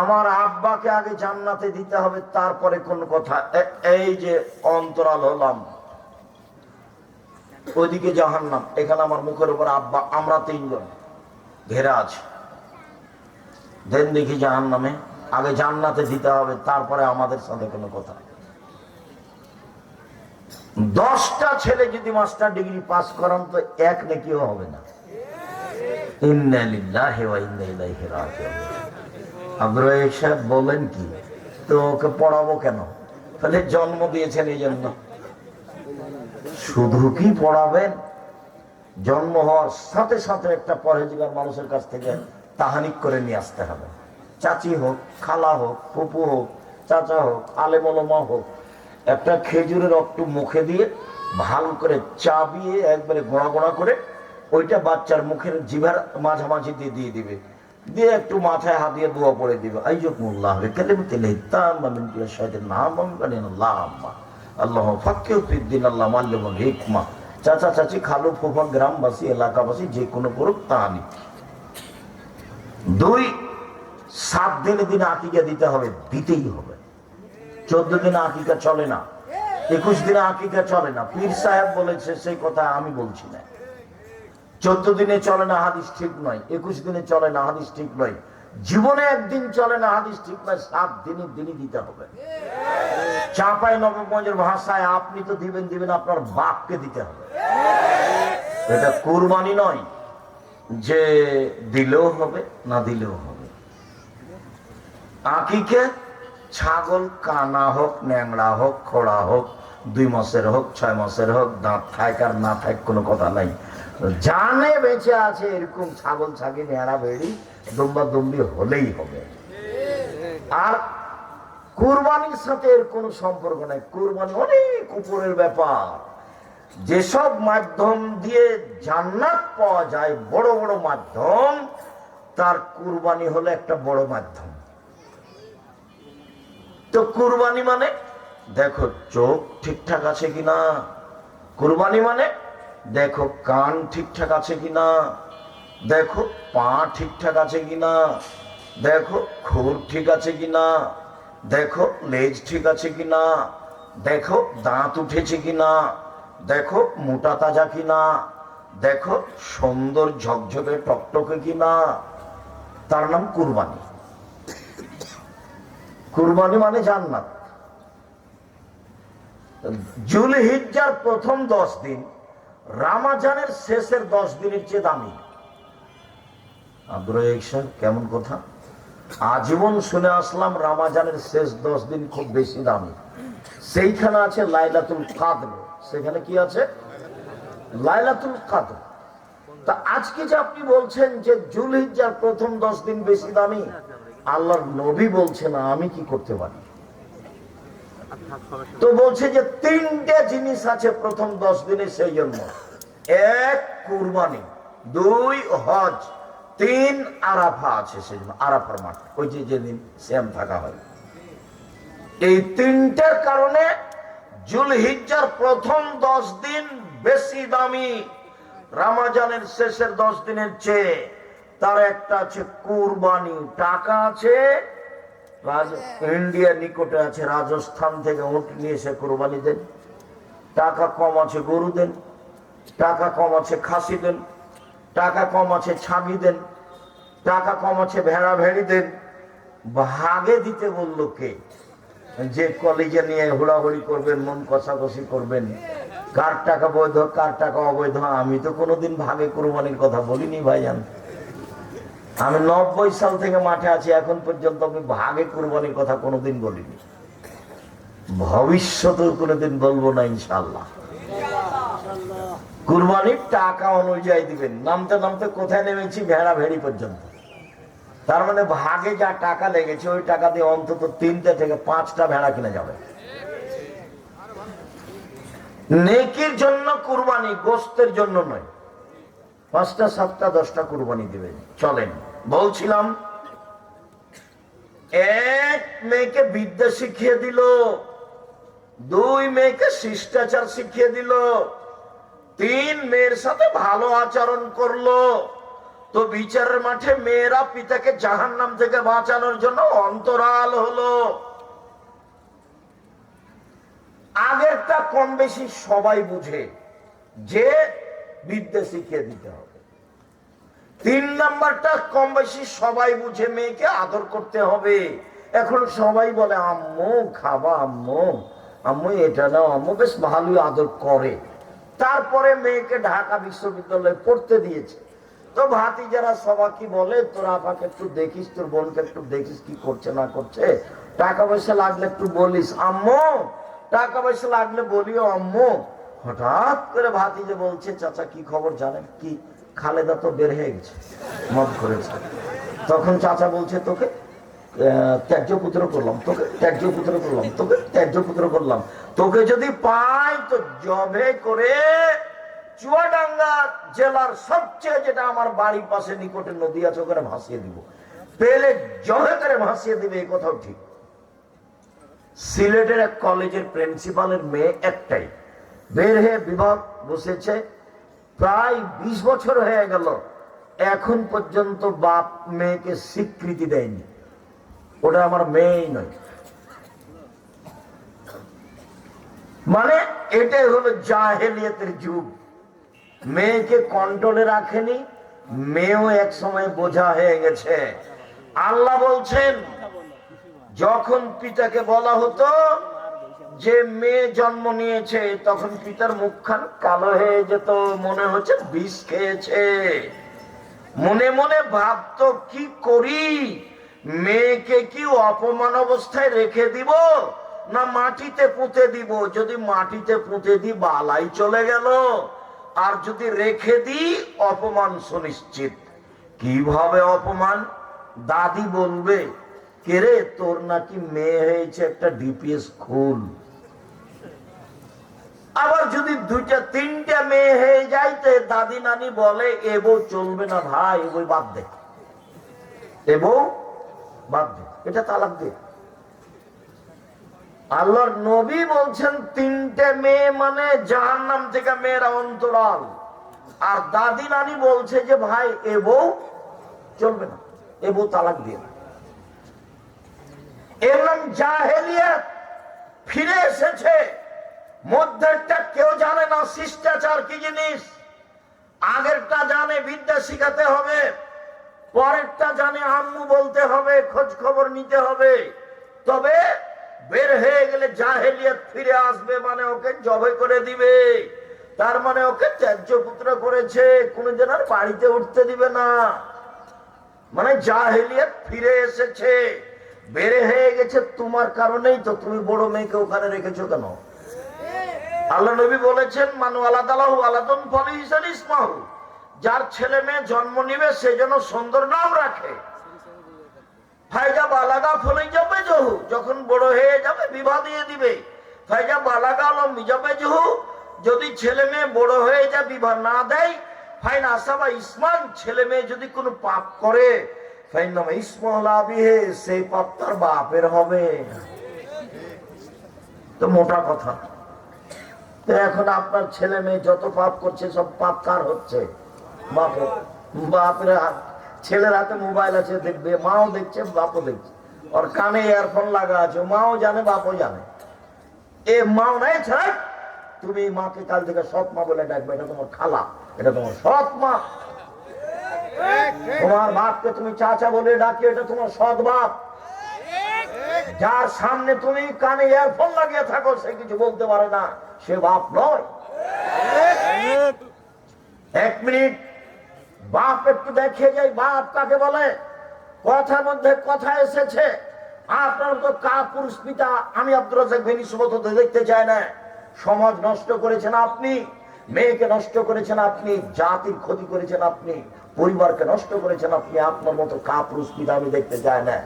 আমার আব্বাকে আগে জান্নাতে দিতে হবে, তারপরে কোন কথা। এই যে অন্তরাল হলাম ওইদিকে জাহান্নাম, এখানে আমার মুখের উপর আব্বা, আমরা তিনজন, ঘেরা আছে। দেন দেখি জাহান্নামে, আগে জান্নাতে দিতে হবে, তারপরে আমাদের সাথে কোনো কথা। দশটা ছেলে যদি মাস্টার ডিগ্রি পাস করান তো এক নাকিও হবে না। ইন্না লিল্লাহি ওয়া ইন্না ইলাইহি রাজিউন। রাহিক সাহেব বলেন কি? তো ওকে পড়াবো কেন? তাহলে জন্ম দিয়েছেন এই জন্য। শুধু কি পড়াবেন? জন্ম হওয়ার সাথে সাথে একটা পরেজগার মানুষের কাছ থেকে তাহানিক করে নিয়ে আসতে হবে। চাচি হোক, খালা হোক, ফুপু হোক, চাচা হোক, আলেমলমা হোক, একটা খেজুরের রক্ত মুখে দিয়ে ভালো করে চাবিয়ে একবারে গোড়া গোড়া করে ওইটা বাচ্চার মুখের জিভার মাঝামাঝি দিয়ে দিয়ে দিবে। দিয়ে একটু মাথায় হাত দিয়ে দোয়া পড়ে দিবে। আল্লাহ আল্লাহ ফাক্কেও ফিদ্দিন আল্লাহ মাল্লাম হিকমা। চাচা, চাচি, খালু, ফুফা, গ্রামবাসী, এলাকাবাসী, যে কোনো করুক তাহানি দুই, সাত দিনে দিনে আকিকা দিতে হবে, দিতেই হবে। চোদ্দ দিনে আকিকা চলে না, একুশ দিনে আকিকা চলে না। পীর সাহেব বলেছে, সেই কথা আমি বলছি না। চোদ্দ দিনে চলে না হাদিস ঠিক নয়, একুশ দিনে চলে না হাদিস ঠিক নয়। জীবনে একদিন চলে না হাদিস ঠিক নয়, সাত দিনে দিনই দিতে হবে। চাপাই নবগঞ্জের ভাষায় আপনি তো দিবেন দিবেন আপনার বাপকে দিতে হবে। এটা কুরবানি নয় যে দিলেও হবে, না দিলেও হবে। আকিকে ছাগল কানা হোক, ন্যাংড়া হোক, খোড়া হোক দুই মাসের হোক, ছয় মাসের হোক, দাঁত থাক আর না থাক, কোনো কথা নাই। জানে বেঁচে আছে এরকম ছাগল ছাগি ন্যাড়া বেড়ি, দুম্বা দুম্বি হলেই হবে। আর কুরবানির সাথে এর কোনো সম্পর্ক নাই। কুরবানি অনেক উপরের ব্যাপার। যেসব মাধ্যম দিয়ে জান্নাত পাওয়া যায়, বড় বড় মাধ্যম, তার কুরবানি হলো একটা বড় মাধ্যম। তো কুরবানি মানে দেখো চোখ ঠিকঠাক আছে কিনা? কুরবানি মানে দেখো কান ঠিকঠাক আছে কিনা? দেখো পা ঠিকঠাক আছে কিনা? দেখো খুর ঠিক আছে কিনা? দেখো লেজ ঠিক আছে কিনা? দেখো দাঁত উঠেছে কিনা? দেখো মোটা তাজা কিনা? দেখো সুন্দর ঝকঝকে টকটকে কিনা? তার নাম কুরবানি। কুরবানি মানে জান্নাত। জুল হিজ্জার প্রথম দশ দিন, রামাজানের শেষের দশ দিনের চেয়ে দামি। কেমন কথা? আজীবন শুনে আসলাম রামাজানের শেষ দশ দিন খুব বেশি দামি। সেইখানে আছে লাইলাতুল কাদর। সেখানে কি আছে? লাইলাতুল কাদর। তা আজকে যে আপনি বলছেন যে জুলহিজ্জার প্রথম দশ দিন বেশি দামি, আল্লাহর নবী বলছে না আমি কি করতে পারি? তো বলছে যে তিনটে জিনিস আছে প্রথম দশ দিনে সেই জন্য। এক কুরবানি দুই হজ তিন আরাফা আছে সেই জন্য আরাফার মাঠ ওই যে যেদিন শ্যাম থাকা হয়। এই তিনটের কারণে জুলহিজ্জার প্রথম দশ দিন বেশি দামি রামাজানের শেষের দশ দিনের চেয়ে তার একটা আছে কুরবানি টাকা আছে ইন্ডিয়ার নিকটে আছে, রাজস্থান থেকে উঠ নিয়ে এসে কোরবানি দেন। টাকা কম আছে, গরু দেন। টাকা কম আছে, খাসি দেন। টাকা কম আছে, ছাগি দেন। টাকা কম আছে ভেড়া ভেড়ি দেন। ভাগে দিতে বলল কে? যে কলেজে নিয়ে হুড়াহুড়ি করবেন, মন কষাকষি করবেন। কার টাকা বৈধ, কার টাকা অবৈধ, আমি তো কোনোদিন ভাগে কোরবানির কথা বলিনি, ভাইজান। আমি নব্বই সাল থেকে মাঠে আছি, এখন পর্যন্ত আমি ভাগে কুরবানির কথা কোনোদিন বলিনি। ভবিষ্যতেও কোনোদিন বলব না ইনশাল্লাহ কুরবানির টাকা অনুযায়ী দিবেন। নামতে নামতে কোথায় নেমেছি? ভেড়া ভেড়ি পর্যন্ত। তার মানে ভাগে যা টাকা লেগেছে, ওই টাকা দিয়ে অন্তত তিনটে থেকে পাঁচটা ভেড়া কিনে যাবে। নেকির জন্য কুরবানি, গোস্তের জন্য নয়। পাঁচটা, সাতটা, দশটা কুরবানি দিবেন। চলেন। বলছিলাম, এক মেয়েকে বিদ্যা শিখিয়ে দিল, দুই মেয়েকে শিষ্টাচার শিখিয়ে দিল, তিন মেয়ের সাথে ভালো আচরণ করল। তো বিচারের মাঠে মেয়েরা পিতাকে জাহান নাম থেকে বাঁচানোর জন্য অন্তরাল হলো। আগেরটা কম বেশি সবাই বুঝে যে বিদ্যা শিখিয়ে দিতে হবে। তিন নাম্বারটা কম বেশি সবাই বুঝে মেয়েকে আদর করতে হবে। এখন সবাই বলে, আম্মু, খাবা, আম্মু। আম্মু, এটা না আম্মু, বেশ ভালোই আদর করে। তারপরে মেয়েকে ঢাকা বিশ্ববিদ্যালয়ে পড়তে দিয়েছে। তো ভাতি যারা সবাই কি বলে, তোর আপাকে একটু দেখিস, তোর বোনকে একটু দেখিস, কি করছে, না করছে? টাকা পয়সা লাগলে একটু বলিস। আম্মু, টাকা পয়সা লাগলে বলিও, আম্মু। হঠাৎ করে ভাতি যে বলছে, চাচা, কি খবর জানেন কি? খালেদা তো বের হয়ে গেছে, মদ করেছে তখন চাচা বলছে, তোকে ত্যায্য পুত্র করলাম, তোকে, ত্যায্য পুত্র করলাম, তোকে, ত্যায্য পুত্র করলাম। তোকে যদি পাই, তো জবে করে চুয়াডাঙ্গা জেলার সবচেয়ে যেটা আমার বাড়ির পাশে নিকটে নদী আছে, ওখানে ভাসিয়ে দিব। পেলে জবে করে ভাসিয়ে দিবে, এই কথাও ঠিক। সিলেটের এক কলেজের প্রিন্সিপালের মেয়ে একটাই, বের হয়ে বিভাগ বসেছে প্রায় বিশ বছর হয়ে গেল, এখন পর্যন্ত বাপ মেয়েকে স্বীকৃতি দেয়নি। ওটা আমার মেয়েই নয়। মানে এটাই হলো জাহেলিয়াতের যুগ। মেয়েকে কন্ট্রোলে রাখেনি, মেয়েও এক সময় বোঝা হয়ে গেছে। আল্লাহ বলছেন, যখন পিতাকে বলা হতো যে মেয়ে জন্ম নিয়েছে, তখন পিতার মুখখান কালো হয়ে যেত? মনে হচ্ছে বিষ খেয়েছে। মনে মনে ভাবতো, কি করি? মেয়েকে কি অপমান অবস্থায় রেখে দিব? না মাটিতে পুঁতে দিব? যদি মাটিতে পুঁতে দিই বালাই চলে গেল। আর যদি রেখে দিই অপমান সুনিশ্চিত। কীভাবে অপমান? দাদি বলবে কেরে তোর নাকি মেয়ে হয়েছে একটা ডিপিএস খুন। আবার যদি দুইটা, তিনটা মেয়ে হয়ে যায়, তো দাদি নানি বলে এবো চলবে না ভাই এবই বাদ দে। এবো বাদ দে। এটা তালাক দে আল্লাহর নবী বলছেন, তিনটে মেয়ে মানে জাহান নাম থেকে মেয়েরা অন্তরাল। আর দাদি নানি বলছে যে, ভাই এবো চলবে না এবো তালাক দিয়ে না। এর নাম ফিরে এসেছে। মধ্যেরটা কেউ জানে না, শিষ্টাচার কি জিনিস? আগেরটা জানে বিদ্যা শিখাতে হবে, পরেরটা জানে আম্মু বলতে হবে, খোঁজ খবর নিতে হবে। তবে বের হয়ে গেলে জাহেলিয়াত ফিরে আসবে মানে ওকে জবে করে দিবে। তার মানে ওকে ত্যায্য পুত্র করেছে, কোনদিন আর বাড়িতে উঠতে দিবে না। মানে জাহেলিয়াত ফিরে এসেছে বেড়ে হয়ে গেছে তোমার কারণেই তো তুমি বড় মেয়েকে ওখানে রেখেছো কেন? আল্লাহ নবী বলেছেন, মানু আলাদালাহু আলাদন ফলি ইসমাহু। যার ছেলে মেয়ে জন্ম নিবে, সে যেন সুন্দর নাম রাখে। ফাইজা বালাগা ফলে যাবে জহু, যখন বড় হয়ে যাবে, বিবাহ দিয়ে দিবে। বালাগা আলম যাবে জহু, যদি ছেলে মেয়ে বড় হয়ে যায়, বিবাহ না দেয়। ফাইন আসাবা ইসমান, ছেলে মেয়ে যদি কোনো পাপ করে, ফাইন ইসমল আবিহে সেই পাপ তার বাপের হবে। তো মোটা কথা। এখন আপনার ছেলে মেয়ে যত পাপ করছে, সব পাপ কার হচ্ছে? বাপের। বাপের ছেলের হাতে মোবাইল আছে, দেখবে। মাও দেখছে, বাপও দেখছে। ওর কানে ইয়ারফোন লাগা আছে। মাও জানে, বাপও জানে। এ মাও নাই ছাড় তুমি মাকে কাল থেকে সৎ মা বলে ডাকবে। এটা তোমার খালা। এটা তোমার সৎ মা। তোমার বাপকে তুমি চাচা বলে ডাকি, এটা তোমার সৎ বাপ। যার সামনে তুমি কানে ইয়ারফোন লাগিয়ে থাকো, সে কিছু বলতে পারে না। সে বাপ নয়। এক মিনিট। বাপ একটু দেখে যাই, বাপ কাকে বলে? কথার মধ্যে কথা এসেছে। আপনার তো কা পুরুষ পিতা আমি আব্দুল দেখতে চাই না। সমাজ নষ্ট করেছেন আপনি, মেয়েকে নষ্ট করেছেন আপনি, জাতির ক্ষতি করেছেন আপনি, পরিবারকে নষ্ট করেছেন আপনি, আপনার মতো কা পুরুষ পিতা আমি দেখতে চাই না।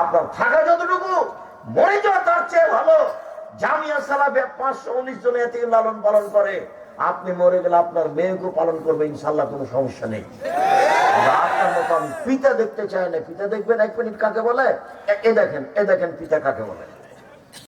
আপনার থাকা যতটুকু, মরে যাওয়া তার চেয়ে ভালো। জামিয়া সালাফে পাঁচশো উনিশ জন এতে লালন পালন করে, আপনি মরে গেলে আপনার মেয়েকে পালন করবে ইনশাল্লাহ কোনো সমস্যা নেই। আপনার মতো আমি পিতা দেখতে চাই না। পিতা দেখবেন, এক মিনিট কাকে বলে? এ- এ দেখেন এ দেখেন পিতা কাকে বলে।